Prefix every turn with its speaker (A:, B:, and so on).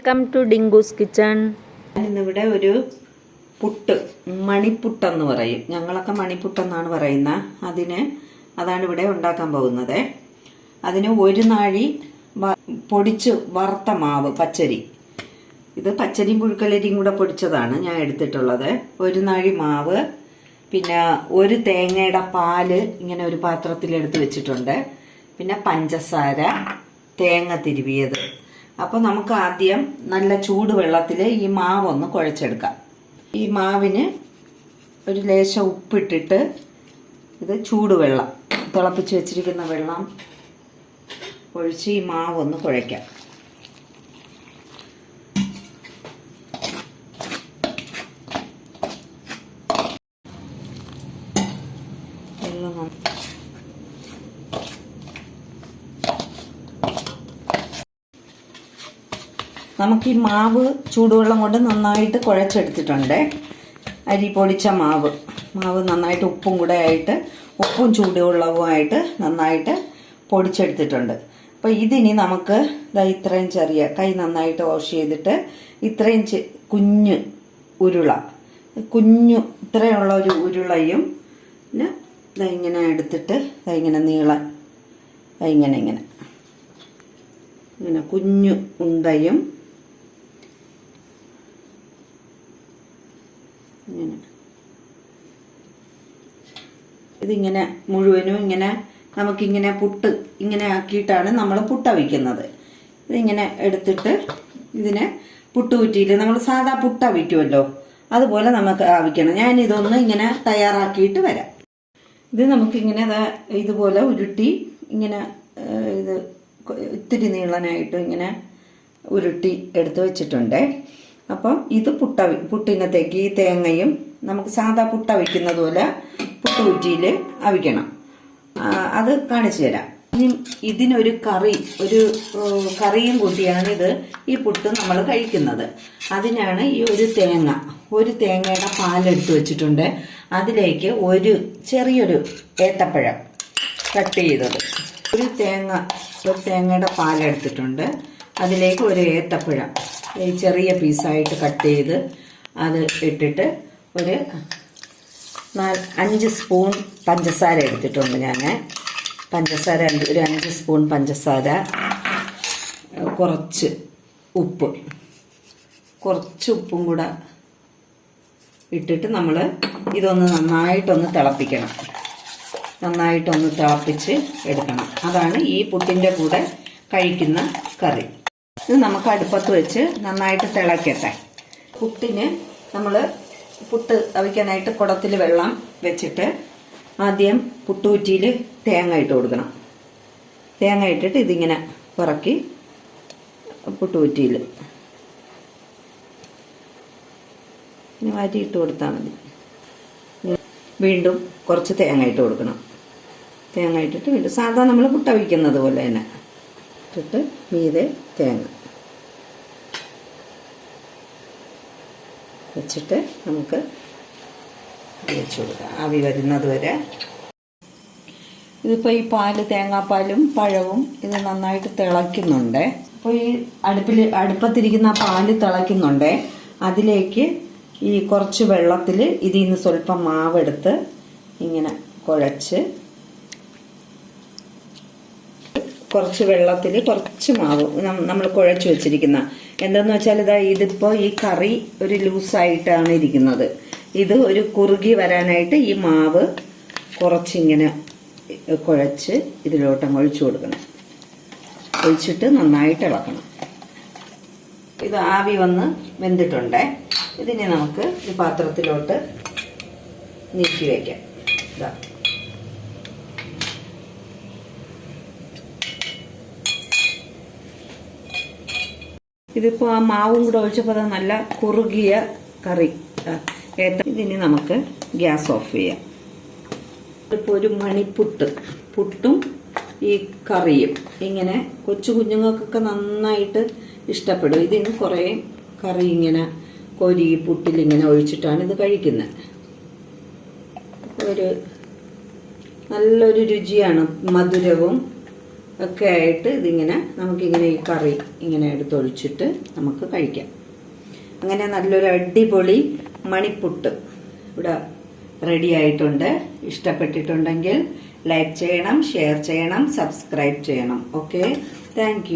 A: Welcome to Dinkoos kitchen.
B: ഇന്നിവിടെ ഒരു പുട്ട് മണിപ്പുട്ടെന്ന് പറയും. ഞങ്ങളൊക്കെ മണിപ്പുട്ടെന്നാണ് പറയുന്നത് അതിന് അതാണ് ഇവിടെ ഉണ്ടാക്കാൻ പോകുന്നത്. അതിന് ഒരു നാഴി പൊടിച്ച് വറുത്ത മാവ് പച്ചരി. ഇത് പച്ചരിയും പുഴുക്കലരിയും കൂടെ പൊടിച്ചതാണ് ഞാൻ എടുത്തിട്ടുള്ളത്. ഒരു നാഴി മാവ് പിന്നെ ഒരു തേങ്ങയുടെ പാൽ ഇങ്ങനെ ഒരു പാത്രത്തിൽ എടുത്ത് വെച്ചിട്ടുണ്ട്. പിന്നെ പഞ്ചസാര തേങ്ങ തിരുവിയത്. അപ്പോൾ നമുക്ക് ആദ്യം നല്ല ചൂട് ചൂടുവെള്ളത്തിൽ ഈ മാവൊന്ന് കുഴച്ചെടുക്കാം. ഈ മാവിന് ഒരു ലേശം ഉപ്പിട്ടിട്ട് ഇത് ചൂടുവെള്ളം തിളപ്പിച്ച് വെച്ചിരിക്കുന്ന വെള്ളം ഒഴിച്ച് ഈ മാവൊന്ന് കുഴയ്ക്കാം. വെള്ളം നമുക്ക് ഈ മാവ് ചൂടുവെള്ളം കൊണ്ട് നന്നായിട്ട് കുഴച്ചെടുത്തിട്ടുണ്ട്. അരി പൊടിച്ച മാവ്. മാവ് നന്നായിട്ട് ഉപ്പും കൂടെ ആയിട്ട് ഉപ്പും ചൂടുവെള്ളവുമായിട്ട് നന്നായിട്ട് പൊടിച്ചെടുത്തിട്ടുണ്ട്. അപ്പോൾ ഇതിനി നമുക്ക് ഇതാ ഇത്രയും ചെറിയ കൈ നന്നായിട്ട് വാഷ് ചെയ്തിട്ട് ഇത്രയും കുഞ്ഞ് ഉരുള. കുഞ്ഞു ഇത്രയുള്ള ഒരു ഉരുളയും പിന്നെ ദാ ഇങ്ങനെ എടുത്തിട്ട് ദാ ഇങ്ങനെ നീളൻ ഇങ്ങനെ ഇങ്ങനെ. ഇങ്ങനെ കുഞ്ഞു ഉണ്ടയും ഇങ്ങനെ ഇതിങ്ങനെ മുഴുവനും ഇങ്ങനെ നമുക്കിങ്ങനെ പുട്ട് ഇങ്ങനെ ആക്കിയിട്ടാണ് നമ്മൾ പുട്ട വയ്ക്കുന്നത്. ഇതിങ്ങനെ എടുത്തിട്ട് ഇതിനെ പുട്ടുകുറ്റിയിൽ നമ്മൾ സാധാ പുട്ട വയ്ക്കുമല്ലോ അതുപോലെ നമുക്ക് ആവിക്കണം. ഞാൻ ഇതൊന്ന് ഇങ്ങനെ തയ്യാറാക്കിയിട്ട് വരാം. ഇത് നമുക്കിങ്ങനെ ഇതുപോലെ ഉരുട്ടി ഇങ്ങനെ ഇത് ഇത്തിരി നീളനായിട്ട് ഇങ്ങനെ ഉരുട്ടി എടുത്തു വെച്ചിട്ടുണ്ട്. അപ്പം ഇത് പുട്ട പുട്ടിനത്തേക്ക് ഈ തേങ്ങയും നമുക്ക് സാധാ പുട്ട വയ്ക്കുന്നത് പുട്ടുകുറ്റിയിൽ അവിക്കണം. അത് കാണിച്ചു തരാം. ഇനി ഇതിനൊരു കറി ഒരു കറിയും കൂട്ടിയാണ് ഇത് ഈ പുട്ട് നമ്മൾ കഴിക്കുന്നത്. അതിനാണ് ഈ ഒരു തേങ്ങ ഒരു തേങ്ങയുടെ പാലെടുത്ത് വെച്ചിട്ടുണ്ട്. അതിലേക്ക് ഒരു ചെറിയൊരു ഏത്തപ്പഴം കട്ട് ചെയ്തത്. ഒരു തേങ്ങ ഒരു തേങ്ങയുടെ പാലെടുത്തിട്ടുണ്ട്. അതിലേക്ക് ഒരു ഏത്തപ്പഴം ചെറിയ പീസായിട്ട് കട്ട് ചെയ്ത് അത് ഇട്ടിട്ട് ഒരു അഞ്ച് സ്പൂൺ പഞ്ചസാര എടുത്തിട്ടുണ്ട് ഞാൻ പഞ്ചസാര ഒരു അഞ്ച് സ്പൂൺ പഞ്ചസാര കുറച്ച് ഉപ്പ്. കുറച്ച് ഉപ്പും കൂടെ ഇട്ടിട്ട് നമ്മൾ ഇതൊന്ന് നന്നായിട്ടൊന്ന് തിളപ്പിക്കണം. നന്നായിട്ടൊന്ന് തിളപ്പിച്ച് എടുക്കണം. അതാണ് ഈ പുട്ടിന്റെ കൂടെ കഴിക്കുന്ന കറി. ഇത് നമുക്ക് അടുപ്പത്ത് വെച്ച് നന്നായിട്ട് തിളക്കട്ടെ. പുട്ടിന് നമ്മൾ പുട്ട് അവിക്കാനായിട്ട് കുടത്തിൽ വെള്ളം വെച്ചിട്ട് ആദ്യം പുട്ടുകുറ്റിയിൽ തേങ്ങ ഇട്ട് കൊടുക്കണം. തേങ്ങ ഇട്ടിട്ട് ഇതിങ്ങനെ പുറക്കി പുട്ടുകുറ്റിയിൽ. ഇനി വാറ്റി ഇട്ട് കൊടുത്താൽ മതി. വീണ്ടും കുറച്ച് തേങ്ങ ഇട്ട് കൊടുക്കണം. തേങ്ങ ഇട്ടിട്ട് വീണ്ടും സാധാരണ നമ്മൾ പുട്ട വയ്ക്കുന്നത് പോലെ തന്നെ. ഇട്ടിട്ട് മീതെ തേങ്ങ. വെച്ചിട്ട് നമുക്ക് വെച്ച് കൊടുക്കാം. ആവി വരുന്നത് വരെ. ഇതിപ്പോൾ ഈ പാൽ തേങ്ങാപ്പാലും പഴവും ഇത് നന്നായിട്ട് തിളയ്ക്കുന്നുണ്ട്. അപ്പോൾ ഈ അടുപ്പിൽ അടുപ്പത്തിരിക്കുന്ന പാൽ തിളയ്ക്കുന്നുണ്ട്. അതിലേക്ക് ഈ കുറച്ച് വെള്ളത്തിൽ ഇതിൽ നിന്ന് സ്വല്പം മാവെടുത്ത് ഇങ്ങനെ കുഴച്ച് കുറച്ച് വെള്ളത്തിൽ കുറച്ച് മാവ്. നമ്മൾ കുഴച്ച് വെച്ചിരിക്കുന്ന എന്താന്ന് വെച്ചാൽ ഇതാ ഇതിപ്പോൾ ഈ കറി ഒരു ലൂസായിട്ടാണ് ഇരിക്കുന്നത്. ഇത് ഒരു കുറുകി വരാനായിട്ട് ഈ മാവ് കുറച്ചിങ്ങനെ കുഴച്ച് ഇതിലോട്ടം ഒഴിച്ചു കൊടുക്കണം. ഒഴിച്ചിട്ട് നന്നായിട്ട് ഇളക്കണം. ഇത് ആവി വന്ന് വെന്തിട്ടുണ്ട്. ഇതിനെ നമുക്ക് ഈ പാത്രത്തിലോട്ട് നീക്കി വയ്ക്കാം ഇതാ. ഇതിപ്പോൾ ആ മാവും കൂടെ ഒഴിച്ചപ്പോൾ അത് നല്ല കുറുകിയ കറി. ഇതിനി നമുക്ക് ഗ്യാസ് ഓഫ് ചെയ്യാം. ഇപ്പോൾ ഒരു മണിപ്പുട്ട്. പുട്ടും ഈ കറിയും. ഇങ്ങനെ കൊച്ചു കുഞ്ഞുങ്ങൾക്കൊക്കെ നന്നായിട്ട് ഇഷ്ടപ്പെടും. ഇതിന് കുറേ കറി ഇങ്ങനെ കൊരി പുട്ടിൽ ഇങ്ങനെ ഒഴിച്ചിട്ടാണ് ഇത് കഴിക്കുന്നത്. ഒരു നല്ലൊരു രുചിയാണ് മധുരവും ഒക്കെ ആയിട്ട് ഇതിങ്ങനെ നമുക്കിങ്ങനെ ഈ കറി ഇങ്ങനെ എടുത്തൊഴിച്ചിട്ട് നമുക്ക് കഴിക്കാം. അങ്ങനെ നല്ലൊരു അടിപൊളി മണിപ്പുട്ട് ഇവിടെ റെഡി ആയിട്ടുണ്ട്. ഇഷ്ടപ്പെട്ടിട്ടുണ്ടെങ്കിൽ ലൈക്ക് ചെയ്യണം ഷെയർ ചെയ്യണം സബ്സ്ക്രൈബ് ചെയ്യണം. Okay thank